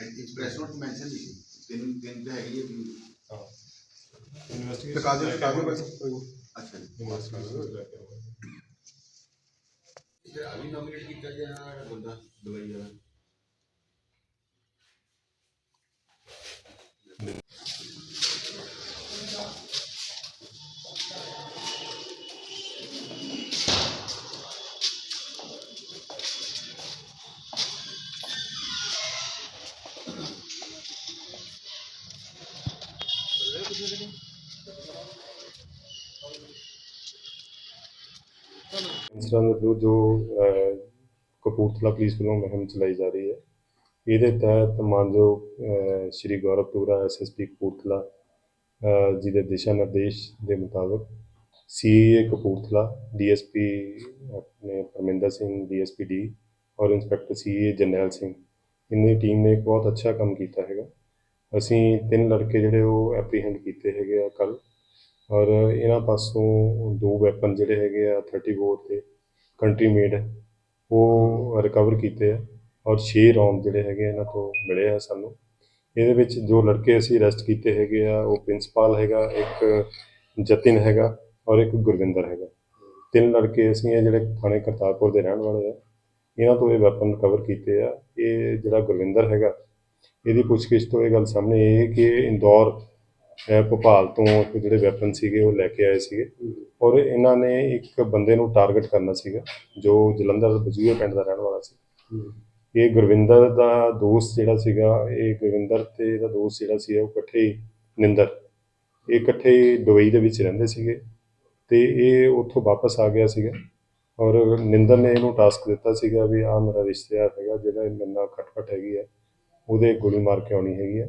Express note mention ਨਹੀਂ ਸੀ ਤਿੰਨ ਤਿੰਨ ਤੇ ਹੈਗੀ ਹੈ ਵੀ ਹਾਂ ਤੇ ਇਨਵੈਸਟੀਗੇਸ਼ਨ ਕਾਗਜ਼ ਕਾਗਜ਼ ਬਸ ਕੋਈ ਨਹੀਂ। ਅੱਛਾ ਜੀ ਇਨਵੈਸਟੀਗੇਸ਼ਨ ਲੈ ਕੇ ਆਵਾਂਗੇ ਤੇ ਅਭੀ ਨੋਮੀਨੇਟ ਕੀਤਾ ਗਿਆ ਬੰਦਾ ਦਵਾਈ ਵਾਲਾ ਇੰਸਟਾ ਦੇ ਥਰੂ ਜੋ ਕਪੂਰਥਲਾ ਪੁਲਿਸ ਵੱਲੋਂ ਮੁਹਿੰਮ ਚਲਾਈ ਜਾ ਰਹੀ ਹੈ ਇਹਦੇ ਤਹਿਤ ਮਾਨਯੋਗ ਅਹ, ਸ਼੍ਰੀ ਗੌਰਵ ਟੂਰਾ ਐਸਐਸਪੀ ਕਪੂਰਥਲਾ ਜੀ ਦੇ ਦਿਸ਼ਾ ਨਿਰਦੇਸ਼ ਦੇ ਮੁਤਾਬਕ ਸੀਏ ਕਪੂਰਥਲਾ ਡੀਐਸਪੀ ਆਪਣੇ ਪਰਮਿੰਦਰ ਸਿੰਘ ਡੀਐਸਪੀ ਡੀ ਔਰ ਇੰਸਪੈਕਟਰ ਸੀਏ ਜਰਨੈਲ ਸਿੰਘ ਇਹਨਾਂ ਦੀ ਟੀਮ ਨੇ ਇੱਕ ਬਹੁਤ ਅੱਛਾ ਕੰਮ ਕੀਤਾ ਹੈਗਾ। ਅਸੀਂ ਤਿੰਨ ਲੜਕੇ ਜਿਹੜੇ ਉਹ ਐਪਰੀਹੈਂਡ ਕੀਤੇ ਹੈਗੇ ਆ ਕੱਲ ਔਰ ਇਹਨਾਂ ਪਾਸੋਂ ਦੋ ਵੈਪਨ ਜਿਹੜੇ ਹੈਗੇ ਆ 30 ਬੋਰ ਤੇ ਕੰਟਰੀ ਮੇਡ ਉਹ ਰਿਕਵਰ ਕੀਤੇ ਆ ਔਰ 6 ਰੌਂਦ ਜਿਹੜੇ ਹੈਗੇ ਇਹਨਾਂ ਤੋਂ ਮਿਲੇ ਆ ਸਾਨੂੰ। ਇਹਦੇ ਵਿੱਚ ਜੋ ਲੜਕੇ ਅਸੀਂ ਅਰੈਸਟ ਕੀਤੇ ਹੈਗੇ ਆ, ਉਹ ਪ੍ਰਿੰਸੀਪਲ ਹੈਗਾ, ਇੱਕ ਜਤਿਨ ਹੈਗਾ ਔਰ ਇੱਕ ਗੁਰਵਿੰਦਰ ਹੈਗਾ। ਤਿੰਨ ਲੜਕੇ ਅਸੀਂ ਇਹ ਜਿਹੜੇ ਥਾਣੇ ਕਰਤਾਰਪੁਰ ਦੇ ਰਹਿਣ ਵਾਲੇ ਆ, ਇਹਨਾਂ ਤੋਂ ਇਹ ਵੈਪਨ ਰਿਕਵਰ ਕੀਤੇ ਆ। ਇਹ ਜਿਹੜਾ ਗੁਰਵਿੰਦਰ ਹੈਗਾ, ਇਹਦੀ ਪੁੱਛਗਿੱਛ ਤੋਂ ਇਹ ਗੱਲ ਸਾਹਮਣੇ ਆਈ ਹੈ ਕਿ ਇੰਦੌਰ ਭੋਪਾਲ ਤੋਂ ਜਿਹੜੇ ਵੈਪਨ ਸੀਗੇ ਉਹ ਲੈ ਕੇ ਆਏ ਸੀਗੇ। ਔਰ ਇਹਨਾਂ ਨੇ ਇੱਕ ਬੰਦੇ ਨੂੰ ਟਾਰਗੇਟ ਕਰਨਾ ਸੀਗਾ ਜੋ ਜਲੰਧਰ ਬਜੂਏ ਪਿੰਡ ਦਾ ਰਹਿਣ ਵਾਲਾ ਸੀ। ਇਹ ਗੁਰਵਿੰਦਰ ਦਾ ਦੋਸਤ ਜਿਹੜਾ ਸੀਗਾ ਇਹ ਗੁਰਵਿੰਦਰ ਤੇ ਇਹਦਾ ਦੋਸਤ ਜਿਹੜਾ ਸੀ ਉਹ ਇਕੱਠੇ ਹੀ ਨਿੰਦਰ। ਇਹ ਇਕੱਠੇ ਹੀ ਦੁਬਈ ਦੇ ਵਿੱਚ ਰਹਿੰਦੇ ਸੀਗੇ ਤੇ ਇਹ ਉੱਥੋਂ ਵਾਪਸ ਆ ਗਿਆ ਸੀਗਾ। ਔਰ ਨਿੰਦਰ ਨੇ ਇਹਨੂੰ ਟਾਸਕ ਦਿੱਤਾ ਸੀਗਾ ਵੀ ਆ ਮੇਰਾ ਰਿਸ਼ਤੇਦਾਰ ਹੈਗਾ ਜਿਹੜਾ ਇਹ ਮੇਰੇ ਨਾਲ ਖਟਖਟ ਹੈਗੀ ਹੈ ਉਹਦੇ ਗੋਲੀ ਮਾਰ ਕੇ ਆਉਣੀ ਹੈਗੀ ਹੈ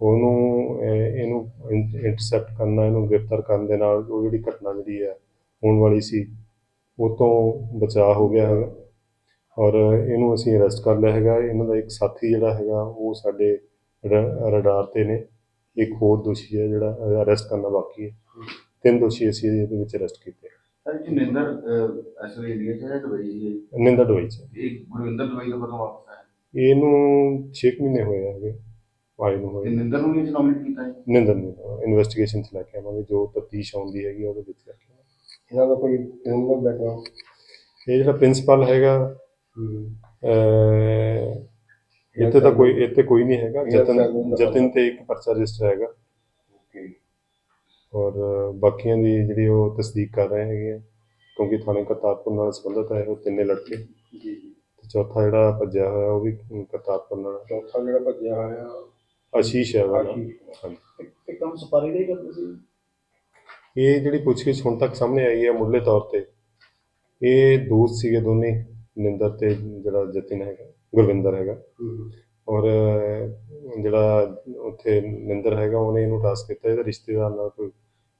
ਉਹਨੂੰ ਇਹਨੂੰ ਇੰਟਰਸੈਪਟ ਕਰਨਾ ਇਹਨੂੰ ਗ੍ਰਿਫਤਾਰ ਕਰਨ ਦੇ ਨਾਲ ਉਹ ਜਿਹੜੀ ਘਟਨਾ ਜਿਹੜੀ ਹੈ ਹੋਣ ਵਾਲੀ ਸੀ ਉਹ ਤੋਂ ਬਚਾਅ ਹੋ ਗਿਆ ਹੈਗਾ। ਔਰ ਇਹਨੂੰ ਅਸੀਂ ਅਰੈਸਟ ਕਰ ਲਿਆ ਹੈਗਾ। ਇਹਨਾਂ ਦਾ ਇੱਕ ਸਾਥੀ ਜਿਹੜਾ ਹੈਗਾ ਉਹ ਸਾਡੇ ਰਡਾਰ ਤੇ ਨੇ। ਇੱਕ ਹੋਰ ਦੋਸ਼ੀ ਹੈ ਜਿਹੜਾ ਅਰੈਸਟ ਕਰਨਾ ਬਾਕੀ ਹੈ। ਤਿੰਨ ਦੋਸ਼ੀ ਅਸੀਂ ਇਹਦੇ ਵਿੱਚ ਅਰੈਸਟ ਕੀਤੇ ਸਰ ਜੀ ਨਿੰਦਰ ਅਸਲ ਇੰਡੀਆ ਚ ਹੈ ਦੁਬਈ ਚ ਇਹ ਗੁਰਵਿੰਦਰ ਦੁਬਈ ਤੋਂ ਕਦੋਂ ਵਾਪਸ ਆਇਆ? ਇਹਨੂੰ 6 ਮਹੀਨੇ ਹੋਏ ਹੈਗੇ। ਆਏ ਨੂੰ ਤੇ ਹੋਏ ਨਿੰਦਰ ਨੂੰ ਨਹੀਂ ਨੋਮੀਨੇਟ ਕੀਤਾ ਜੀ? ਨਿੰਦਰ ਨੂੰ ਇਨਵੈਸਟੀਗੇਸ਼ਨ ਚ ਲੈ ਕੇ ਆਵਾਂਗੇ ਜੋ ਤਫਤੀਸ਼ ਆਉਂਦੀ ਹੈਗੀ ਉਹਦੇ ਵਿੱਚ ਲੈ ਕੇ ਆਵਾਂਗੇ। ਇਹਨਾਂ ਦਾ ਕੋਈ ਕ੍ਰਿਮੀਨਲ ਬੈਕਗ੍ਰਾਉਂਡ ਇਹ ਜਿਹੜਾ ਪ੍ਰਿੰਸੀਪਲ ਹੈਗਾ ਅਹ, ਇੱਥੇ ਤਾਂ ਕੋਈ ਇੱਥੇ ਕੋਈ ਨਹੀਂ ਹੈਗਾ। ਜਤਨ ਜਤਨ ਤੇ ਇੱਕ ਪਰਚਾ ਰਜਿਸਟਰ ਹੈਗਾ। ਔਰ ਬਾਕੀਆਂ ਦੀ ਜਿਹੜੀ ਉਹ ਤਸਦੀਕ ਕਰ ਰਹੇ ਹੈਗੇ ਆ ਕਿਉਂਕਿ ਥਾਣੇ ਕਰਤਾਰਪੁਰ ਨਾਲ ਸੰਬੰਧਿਤ ਹੈ ਉਹ ਤਿੰਨੇ ਲੜਕੇ। ਜੀ ਜੀ। ਤੇ ਚੌਥਾ ਜਿਹੜਾ ਭੱਜਿਆ ਹੋਇਆ ਉਹ ਵੀ ਕਰਤਾਰਪੁਰ ਨਾਲ ਚੌਥਾ ਜਿਹੜਾ ਭੱਜਿਆ ਹੋਇਆ ਆਸ਼ੀਸ਼ ਹੈ ਉਹਦਾ ਨਾਮ। ਆਸ਼ੀਸ਼। ਹਾਂਜੀ। ਇੱਕ ਕੰਮ ਸਪਾਰੀ ਦਾ ਹੀ ਕਰਦੇ ਸੀ? ਇਹ ਜਿਹੜੀ ਪੁੱਛਗਿੱਛ ਹੁਣ ਤੱਕ ਸਾਹਮਣੇ ਆਈ ਹੈ ਮੁੱਢਲੇ ਤੌਰ ਤੇ ਇਹ ਦੋਸਤ ਸੀਗੇ ਦੋਨੇ ਨਿੰਦਰ ਤੇ ਜਿਹੜਾ ਜਤਿਨ ਹੈਗਾ ਗੁਰਵਿੰਦਰ ਹੈਗਾ। ਔਰ ਅਹ, ਜਿਹੜਾ ਉੱਥੇ ਨਿੰਦਰ ਹੈਗਾ ਉਹਨੇ ਇਹਨੂੰ ਟਾਸਕ ਦਿੱਤਾ ਇਹਦਾ ਰਿਸ਼ਤੇਦਾਰ ਨਾਲ ਕੋਈ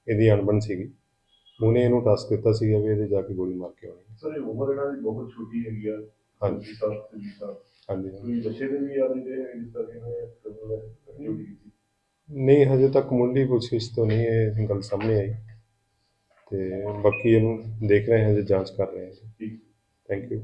ਇਹਦੀ ਅਣਬਣ ਸੀਗੀ। ਉਹਨੇ ਇਹਨੂੰ ਟਾਸਕ ਦਿੱਤਾ ਸੀਗਾ ਵੀ ਇਹਦੇ ਜਾ ਕੇ ਗੋਲੀ ਮਾਰ ਕੇ ਆਉਣੀ। ਸਰ ਇਹ ਉਮਰ ਇਹਨਾਂ ਦੀ ਬਹੁਤ ਛੋਟੀ ਹੈਗੀ ਆ। ਹਾਂਜੀ। ਸਾਲ ਤੇ ਵੀਹ ਸਾਲ। ਹਾਂਜੀ। ਹਾਂਜੀ। ਕੋਈ ਨਸ਼ੇ ਦੇ ਵੀ ਆ ਜਿਹੜੇ ਜਿਸ ਤਰ੍ਹਾਂ ਐਕਟੀਵਿਟੀ ਕੀਤੀ ਨਹੀਂ ਹਜੇ ਤੱਕ ਮੁੱਢਲੀ ਪੁੱਛਗਿੱਛ ਤੋਂ ਨਹੀਂ ਇਹ ਗੱਲ ਸਾਹਮਣੇ ਆਈ। ਤੇ ਬਾਕੀ ਇਹਨੂੰ ਦੇਖ ਰਹੇ ਹਾਂ ਜੇ ਜਾਂਚ ਕਰ ਰਹੇ ਹਾਂ ਠੀਕ। Thank you